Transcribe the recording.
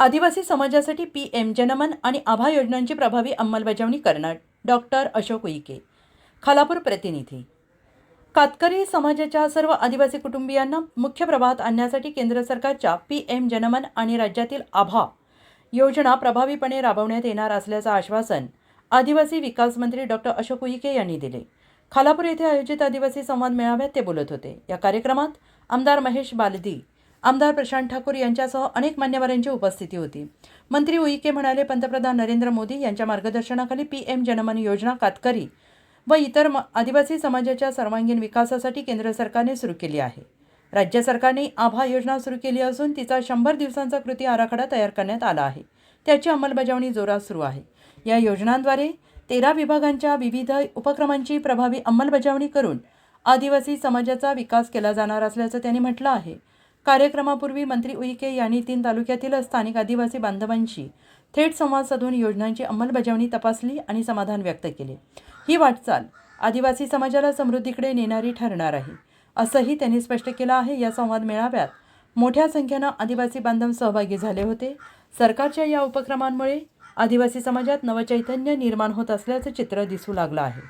आदिवासी समाजासाठी P M जनमन आणि आभा योजनांची प्रभावी अंमलबजावणी करणार डॉक्टर अशोक उईके. खालापूर प्रतिनिधी. कातकरी समाजाच्या सर्व आदिवासी कुटुंबियांना मुख्य प्रवाहात आणण्यासाठी केंद्र सरकारच्या पी एम जनमन आणि राज्यातील आभा योजना प्रभावीपणे राबवण्यात येणार असल्याचं आश्वासन आदिवासी विकास मंत्री डॉक्टर अशोक उईके यांनी दिले. खालापूर येथे आयोजित आदिवासी संवाद मेळाव्यात ते बोलत होते. या कार्यक्रमात आमदार महेश बालदी आमदार प्रशांत ठाकूर यांच्यासह अनेक मान्यवरांची उपस्थिती होती. मंत्री उईके म्हणाले पंतप्रधान नरेंद्र मोदी यांच्या मार्गदर्शनाखाली पी एम जनमन योजना कातकरी व इतर म- आदिवासी समाजाच्या सर्वांगीण विकासासाठी केंद्र सरकारने सुरू केली आहे. राज्य सरकारने आभा योजना सुरू केली असून तिचा शंभर दिवसांचा कृती आराखडा तयार करण्यात आला आहे. त्याची अंमलबजावणी जोरात सुरू आहे. या योजनांद्वारे तेरा विभागांच्या विविध उपक्रमांची प्रभावी अंमलबजावणी करून आदिवासी समाजाचा विकास केला जाणार असल्याचं त्यांनी म्हटलं आहे. कार्यक्रमापूर्वी मंत्री उईके यांनी तीन तालुक्यातील स्थानिक आदिवासी बांधवांशी थेट संवाद साधून योजनांची अंमलबजावणी तपासली आणि समाधान व्यक्त केले. ही वाटचाल आदिवासी समाजाला समृद्धीकडे नेणारी ठरणार आहे असंही त्यांनी स्पष्ट केलं आहे. या संवाद मेळाव्यात मोठ्या संख्येनं आदिवासी बांधव सहभागी झाले होते. सरकारच्या या उपक्रमांमुळे आदिवासी समाजात नवचैतन्य निर्माण होत असल्याचं चित्र दिसू लागलं आहे.